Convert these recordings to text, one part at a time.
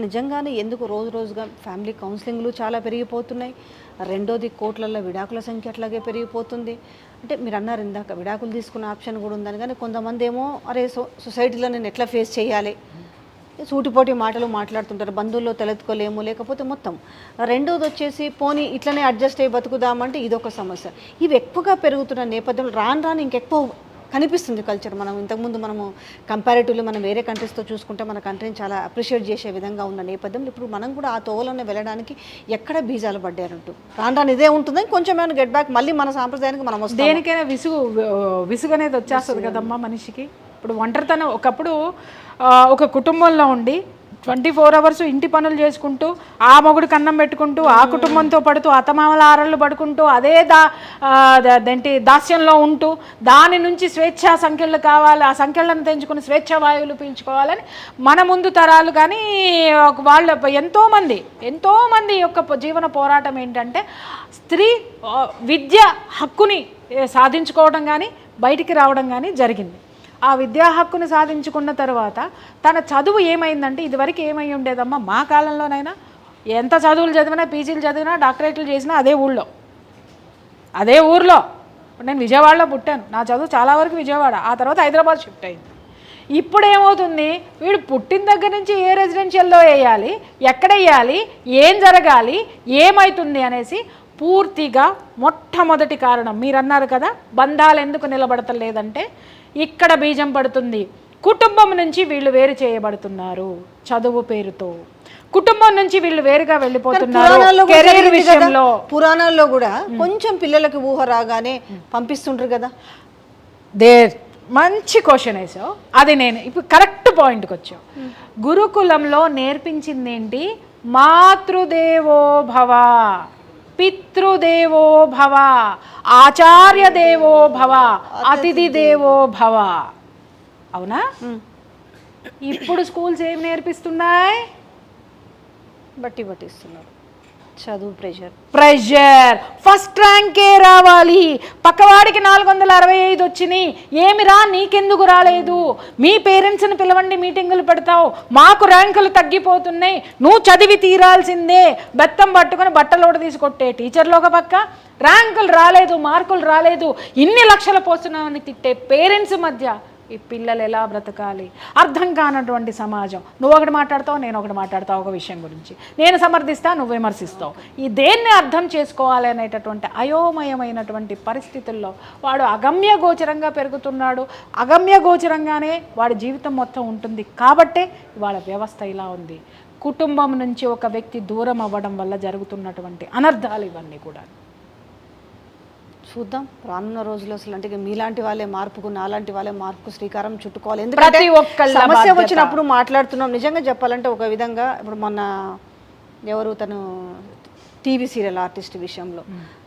అసలు నిజంగానే ఎందుకు రోజు రోజుగా ఫ్యామిలీ కౌన్సిలింగ్లు చాలా పెరిగిపోతున్నాయి? రెండోది కోట్లలో విడాకుల సంఖ్య అట్లాగే పెరిగిపోతుంది. అంటే మీరు అన్నారు ఇందాక విడాకులు తీసుకునే ఆప్షన్ కూడా ఉందని కానీ కొంతమంది ఏమో అరే సో సొసైటీలో నేను ఎట్లా ఫేస్ చేయాలి? సూటిపోటి మాటలు మాట్లాడుతుంటారు బంధువుల్లో తలెత్తుకోలేము లేకపోతే మొత్తం. రెండోది వచ్చేసి పోనీ ఇట్లనే అడ్జస్ట్ అయ్యి బతుకుదామంటే ఇదొక సమస్య. ఇవి ఎక్కువగా పెరుగుతున్న నేపథ్యంలో రాను రాను ఇంకెక్కువ కనిపిస్తుంది కల్చర్ మనం ఇంతకుముందు మనము కంపారిటివ్లీ మనం వేరే కంట్రీస్తో చూసుకుంటే మన కంట్రీని చాలా అప్రిషియేట్ చేసే విధంగా ఉన్న నేపథ్యంలో ఇప్పుడు మనం కూడా ఆ తోవలోనే వెళ్ళడానికి ఎక్కడ బీజాలు పడ్డారంటూ. రాను రాను ఇదే ఉంటుందని కొంచెం ఏమైనా గెట్ బ్యాక్ మళ్ళీ మన సాంప్రదాయానికి మనం వస్తాం దేనికైనా విసుగు విసుగు అనేది వచ్చేస్తుంది కదమ్మా మనిషికి. ఇప్పుడు ఒంటరితనం ఒకప్పుడు ఒక కుటుంబంలో ఉండి ట్వంటీ ఫోర్ అవర్స్ ఇంటి పనులు చేసుకుంటూ ఆ మొగుడికి అన్నం పెట్టుకుంటూ ఆ కుటుంబంతో పడుతూ అతమామల ఆరళ్ళు పడుకుంటూ అదే దా అదేంటి దాస్యంలో ఉంటూ దాని నుంచి స్వేచ్ఛా సంఖ్యలు కావాలి ఆ సంఖ్యలను తెంచుకుని స్వేచ్ఛ వాయువులు పీల్చుకోవాలని మన ముందు తరాలు కానీ వాళ్ళు ఎంతోమంది ఎంతోమంది యొక్క జీవన పోరాటం ఏంటంటే స్త్రీ విద్య హక్కుని సాధించుకోవడం కానీ బయటికి రావడం కానీ జరిగింది. ఆ విద్యా హక్కుని సాధించుకున్న తర్వాత తన చదువు ఏమైందంటే ఇదివరకు ఏమై ఉండేదమ్మా? మా కాలంలోనైనా ఎంత చదువులు చదివినా పీజీలు చదివినా డాక్టరేట్లు చేసినా అదే ఊళ్ళో. అదే ఊర్లో. నేను విజయవాడలో పుట్టాను. నా చదువు చాలా వరకు విజయవాడ. ఆ తర్వాత హైదరాబాద్ షిఫ్ట్ అయింది. ఇప్పుడు ఏమవుతుంది వీడు పుట్టిన దగ్గర నుంచి ఏ రెసిడెన్షియల్లో వేయాలి? ఎక్కడ వేయాలి? ఏం జరగాలి? ఏమవుతుంది అనేసి పూర్తిగా మొట్టమొదటి కారణం. మీరు అన్నారు కదా బంధాలు ఎందుకు నిలబడతలేదంటే ఇక్కడ బీజం పడుతుంది. కుటుంబం నుంచి వీళ్ళు వేరు చేయబడుతున్నారు చదువు పేరుతో. కుటుంబం నుంచి వీళ్ళు వేరుగా వెళ్ళిపోతున్నారు కెరీర్. విషయంలో. పురాణాల్లో కూడా కొంచెం పిల్లలకి ఊహ రాగానే పంపిస్తుంటారు కదా. దే మంచి క్వశ్చన్ వేసావు. అది నేను ఇప్పుడు కరెక్ట్ పాయింట్కి వచ్చావు. గురుకులంలో నేర్పించింది ఏంటి మాతృదేవో భవ పితృదేవో భవ ఆచార్య దేవో భవ అతిథి దేవో భవ. అవునా? ఇప్పుడు స్కూల్స్ ఏం నేర్పిస్తున్నాయి? బట్టి పట్టిస్తున్నారు. చదువు ప్రెషర్. ప్రెషర్. ఫస్ట్ ర్యాంకే రావాలి? పక్కవాడికి నాలుగు వందల అరవై ఐదు వచ్చినాయి. ఏమి రా నీకెందుకు రాలేదు? మీ పేరెంట్స్ని పిలవండి మీటింగులు పెడతావు. మాకు ర్యాంకులు తగ్గిపోతున్నాయి. నువ్వు చదివి తీరాల్సిందే. బెత్తం పట్టుకొని బట్టలోడ తీసుకొట్టే టీచర్లు ఒక పక్క. ర్యాంకులు రాలేదు మార్కులు రాలేదు. ఇన్ని లక్షలు పోస్తున్నామని తిట్టే పేరెంట్స్ మధ్య. ఈ పిల్లలు ఎలా బ్రతకాలి? అర్థం కానటువంటి సమాజం. నువ్వు ఒకటి మాట్లాడతావు నేను ఒకటి మాట్లాడతావు ఒక విషయం గురించి. నేను సమర్థిస్తా నువ్వు విమర్శిస్తావు. ఈ దేన్ని అర్థం చేసుకోవాలి అనేటటువంటి అయోమయమైనటువంటి పరిస్థితుల్లో వాడు అగమ్య గోచరంగా పెరుగుతున్నాడు. అగమ్య గోచరంగానే వాడి జీవితం మొత్తం ఉంటుంది. కాబట్టే వాళ్ళ వ్యవస్థ ఇలా ఉంది. కుటుంబం నుంచి ఒక వ్యక్తి దూరం అవ్వడం వల్ల జరుగుతున్నటువంటి అనర్థాలు ఇవన్నీ కూడా. చూద్దాం. రానున్న రోజులు అసలు అంటే మీలాంటి వాళ్ళే మార్పుకు నాలాంటి వాళ్ళే మార్పుకు శ్రీకారం చుట్టుకోవాలి. ఎందుకంటే సమస్య. వచ్చినప్పుడు మాట్లాడుతున్నాం. నిజంగా చెప్పాలంటే ఒక విధంగా ఇప్పుడు మొన్న ఎవరు తను టీవీ సీరియల్ ఆర్టిస్ట్ విషయంలో.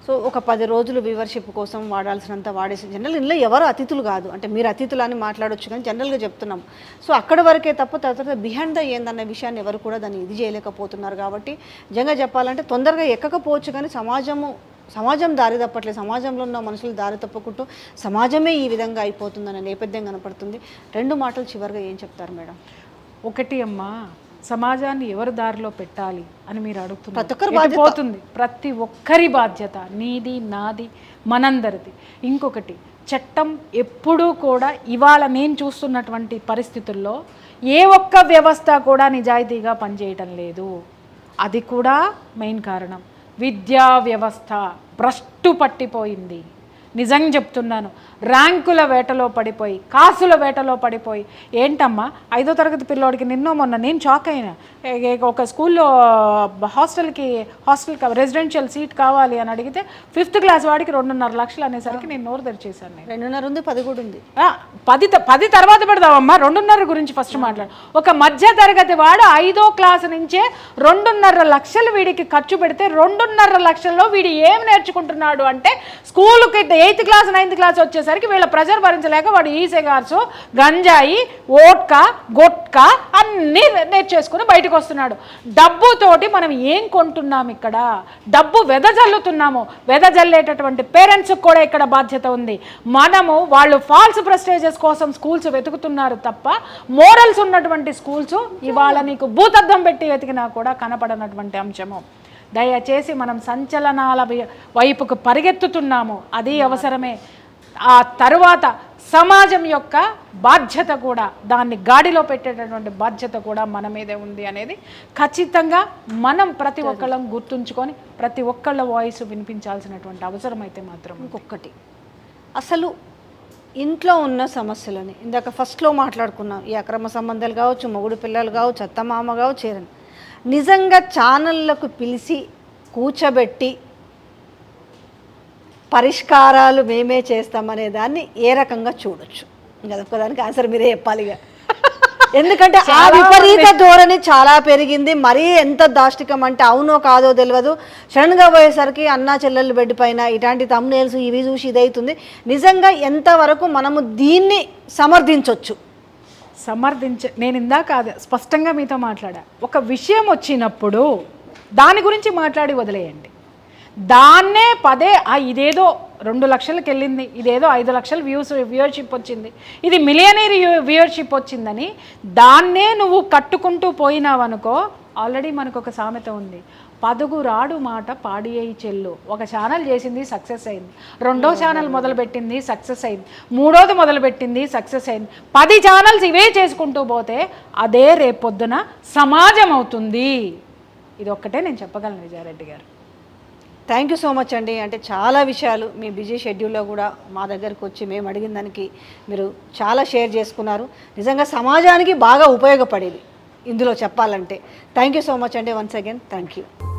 సో ఒక పది రోజులు వ్యూవర్షిప్ కోసం వాడాల్సినంత వాడేసి జనరల్ ఇందులో ఎవరు అతిథులు కాదు. అంటే మీరు అతిథులు అని మాట్లాడొచ్చు కానీ జనరల్గా చెప్తున్నాం. సో అక్కడ వరకే తప్ప తర్వాత బిహైండ్ ద ఏందన్న విషయాన్ని ఎవరు కూడా దాన్ని ఇది చేయలేకపోతున్నారు కాబట్టి నిజంగా చెప్పాలంటే తొందరగా ఎక్కకపోవచ్చు కానీ సమాజము సమాజం దారి తప్పట్లేదు సమాజంలో ఉన్న మనుషులు దారి తప్పకుంటూ సమాజమే ఈ విధంగా అయిపోతుందనే నేపథ్యం కనపడుతుంది. రెండు మాటలు చివరిగా ఏం చెప్తారు మేడం? ఒకటి అమ్మా సమాజాన్ని ఎవరు దారిలో పెట్టాలి అని మీరు అడుగుతున్నారు. పోతుంది? ప్రతి ఒక్కరి బాధ్యత నీది నాది మనందరిది. ఇంకొకటి చట్టం ఎప్పుడూ కూడా ఇవాళ నేను చూస్తున్నటువంటి పరిస్థితుల్లో ఏ ఒక్క వ్యవస్థ కూడా నిజాయితీగా పనిచేయటం లేదు. అది కూడా మెయిన్ కారణం. విద్యా వ్యవస్థ భ్రష్టు పట్టిపోయింది నిజంగా చెప్తున్నాను. ర్యాంకుల వేటలో పడిపోయి కాసుల వేటలో పడిపోయి ఏంటమ్మా? ఐదో తరగతి పిల్లోడికి నిన్నో మొన్న నేను షాక్ అయినా. ఒక స్కూల్లో హాస్టల్కి హాస్టల్ రెసిడెన్షియల్ సీట్ కావాలి అని అడిగితే ఫిఫ్త్ క్లాస్ వాడికి రెండున్నర లక్షలు అనేసరికి నేను నోరు తెరిచేశాను నేను. రెండున్నర ఉంది పది కూడా ఉంది. పది పది తర్వాత పెడదామమ్మా రెండున్నర గురించి ఫస్ట్ మాట్లాడు. ఒక మధ్య తరగతి వాడు ఐదో క్లాస్ నుంచే రెండున్నర లక్షలు వీడికి ఖర్చు పెడితే రెండున్నర లక్షల్లో వీడు ఏం నేర్చుకుంటున్నాడు అంటే స్కూల్కి ఎయిత్ క్లాస్ నైన్త్ క్లాస్ వచ్చేసరికి వీళ్ళ ప్రెషర్ భరించలేక వాడు ఈ సిగార్స్ గంజాయి ఓట్కా గొట్కా అన్నీ నేర్చేసుకుని బయటకు వస్తున్నాడు డబ్బుతోటి మనం ఏం కొంటున్నాం ఇక్కడ? డబ్బు వెదజల్లుతున్నాము. వెదజల్లేటటువంటి పేరెంట్స్కి కూడా ఇక్కడ బాధ్యత ఉంది. మనము వాళ్ళు ఫాల్స్ ప్రెస్టేజెస్ కోసం స్కూల్స్ వెతుకుతున్నారు తప్ప మోరల్స్ ఉన్నటువంటి స్కూల్స్ ఇవాళ నీకు భూతద్దం పెట్టి వెతికినా కూడా కనపడనటువంటి అంశము. దయచేసి మనం సంచలనాల వైపుకు పరిగెత్తుతున్నాము. అది అవసరమే. ఆ తరువాత సమాజం యొక్క బాధ్యత కూడా దాన్ని గాడిలో పెట్టేటటువంటి బాధ్యత కూడా మన మీదే ఉంది అనేది ఖచ్చితంగా మనం ప్రతి ఒక్కళ్ళం గుర్తుంచుకొని ప్రతి ఒక్కళ్ళ వాయిస్ వినిపించాల్సినటువంటి అవసరం అయితే మాత్రం. ఇంకొకటి. అసలు ఇంట్లో ఉన్న సమస్యలని ఇందాక ఫస్ట్లో మాట్లాడుకున్నాం. ఈ అక్రమ సంబంధాలు కావచ్చు మొగుడు పిల్లలు కావచ్చు అత్తమామ కావచ్చు చేరని నిజంగా ఛానళ్ళకు పిలిచి కూర్చోబెట్టి పరిష్కారాలు మేమే చేస్తామనే దాన్ని ఏ రకంగా చూడొచ్చు. ఇంకా ఆన్సర్ మీరే చెప్పాలి ఇక. ఎందుకంటే ఆ విపరీత ధోరణి చాలా పెరిగింది. మరీ ఎంత దాష్టికం అంటే అవునో కాదో తెలియదు సడన్గా పోయేసరికి అన్నా చెల్లెళ్ళు బెడ్ పైన ఇలాంటి తమ్నేల్స్ ఇవి చూసి ఇదవుతుంది నిజంగా ఎంతవరకు మనము దీన్ని సమర్థించవచ్చు సమర్థించ నేను ఇందాక స్పష్టంగా మీతో మాట్లాడా. ఒక విషయం వచ్చినప్పుడు దాని గురించి మాట్లాడి వదిలేయండి. దాన్నే పదే ఆ ఇదేదో రెండు లక్షలకు వెళ్ళింది ఇదేదో ఐదు లక్షల వ్యూస్ వ్యూయర్షిప్ వచ్చింది ఇది మిలియనరీ వ్యూయర్షిప్ వచ్చిందని దాన్నే నువ్వు కట్టుకుంటూ పోయినావనుకో ఆల్రెడీ మనకు ఒక సామెత ఉంది. పదుగు రాడు మాట పాడి అయి చెల్లు. ఒక ఛానల్ చేసింది సక్సెస్ అయింది. రెండో ఛానల్ మొదలుపెట్టింది సక్సెస్ అయింది. మూడోది మొదలుపెట్టింది సక్సెస్ అయింది. పది ఛానల్స్ ఇవే చేసుకుంటూ పోతే అదే రేపొద్దున సమాజం అవుతుంది ఇది ఒక్కటే నేను చెప్పగలను విజయారెడ్డి గారు. థ్యాంక్ యూ సో మచ్ అండి. అంటే చాలా విషయాలు మీ బిజీ షెడ్యూల్లో కూడా మా దగ్గరకు వచ్చి మేము అడిగిన దానికి మీరు చాలా షేర్ చేసుకున్నారు. నిజంగా సమాజానికి బాగా ఉపయోగపడేది. ఇందులో చెప్పాలంటే. థ్యాంక్ యూ సో మచ్ అండి. Once again thank you